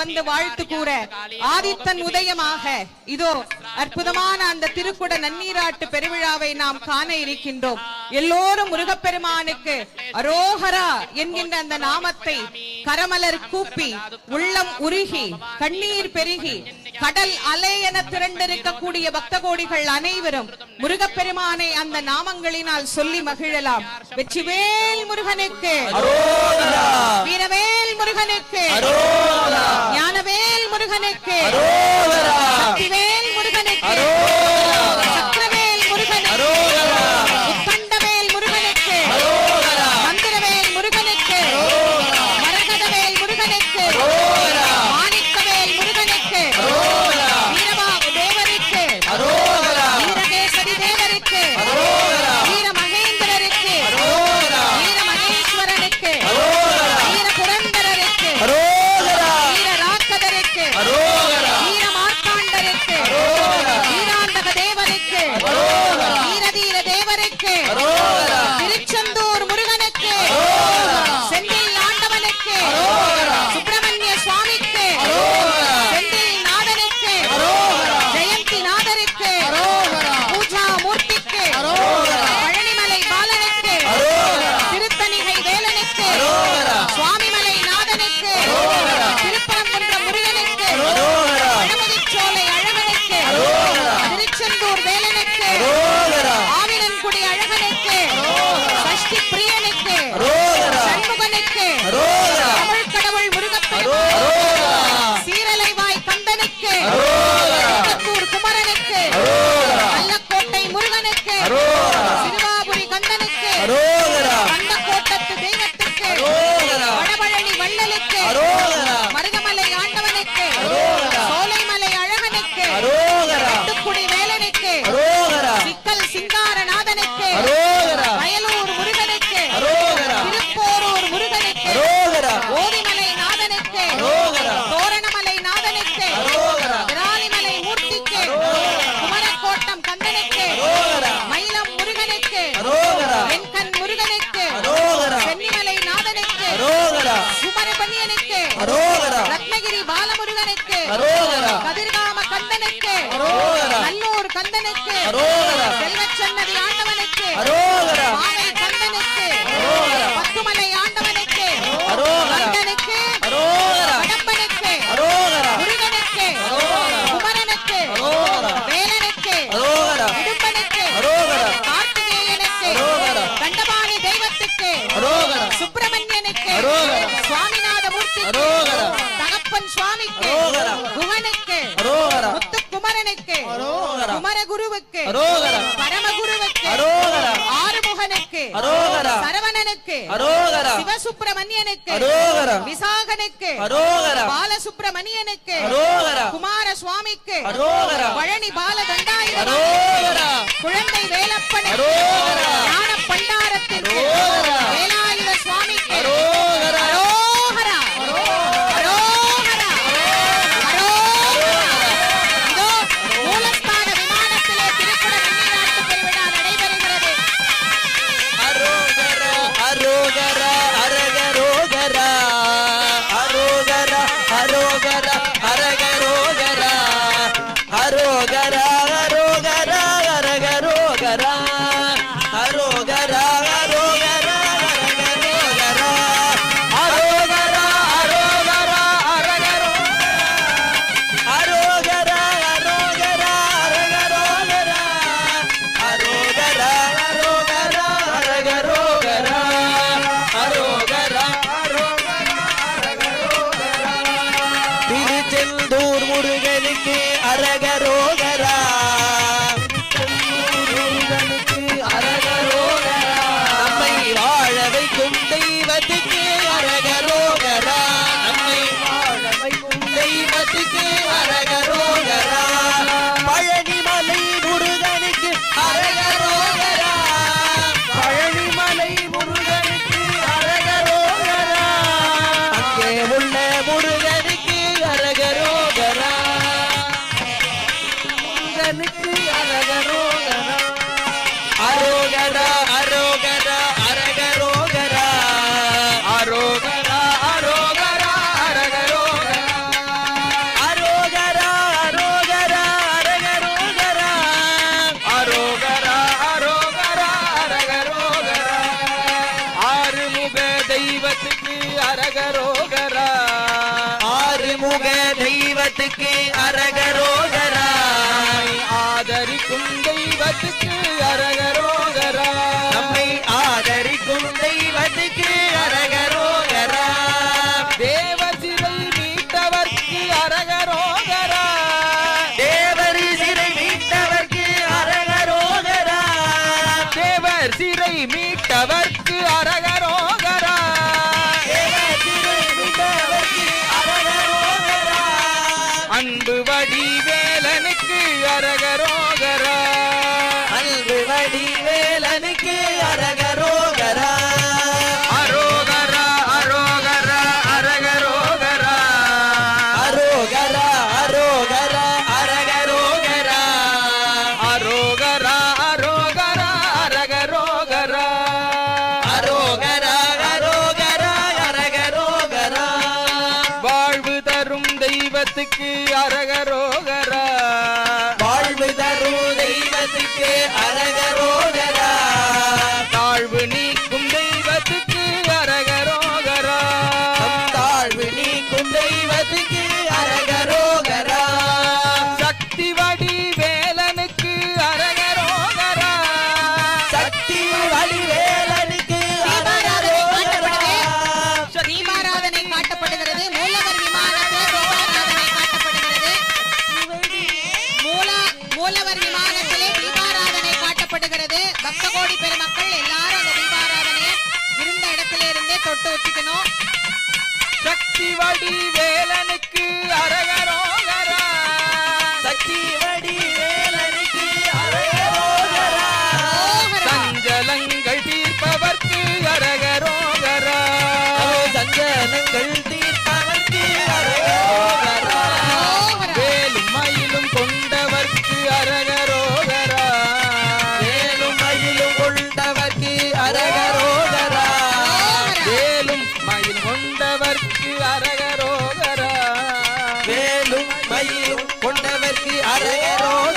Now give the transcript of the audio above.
வந்து வாழ்த்து கூற ஆதித்தன் உதயமாக. இதோ அற்புதமான அந்த திருக்குட நன்னீராட்டு பெருவிழாவை நாம் காண இருக்கின்றோம். எல்லோரும் முருகப்பெருமானுக்கு அரோகரா என்கின்ற அந்த நாமத்தை கரமலர் கூப்பி உள்ளம் உருகி கண்ணீர் பெருகி கடல் அலை என திரண்டிருக்கக்கூடிய பக்த கோடிகள் அனைவரும் முருகப்பெருமானை அந்த நாமங்களினால் சொல்லி மகிழலாம். வெற்றிவேல் முருகனுக்கு. வீரவேல் முருகனுக்கு. ஞானவேல் முருகனுக்கு. Okay. Hello. அரோகரா. சிவசுப்பிரமணியனுக்கு. அரோகரா. விசாகனுக்கு. அரோகரா. பாலசுப்பிரமணியனுக்கு. அரோகரா. குமார சுவாமிக்கு பழனி பால தண்டாய குழந்தை வேலப்பன். பண்டாரத்திற்கு. முருகனுக்கு அரக தெய்வத்துக்கு அரகரோகராய். ஆதரிக்கும் தெய்வத்துக்கு அரகரோ ரோக தொட்ட வச்சுக்கணும். சக்தி வடி வேலனை Carregueiro!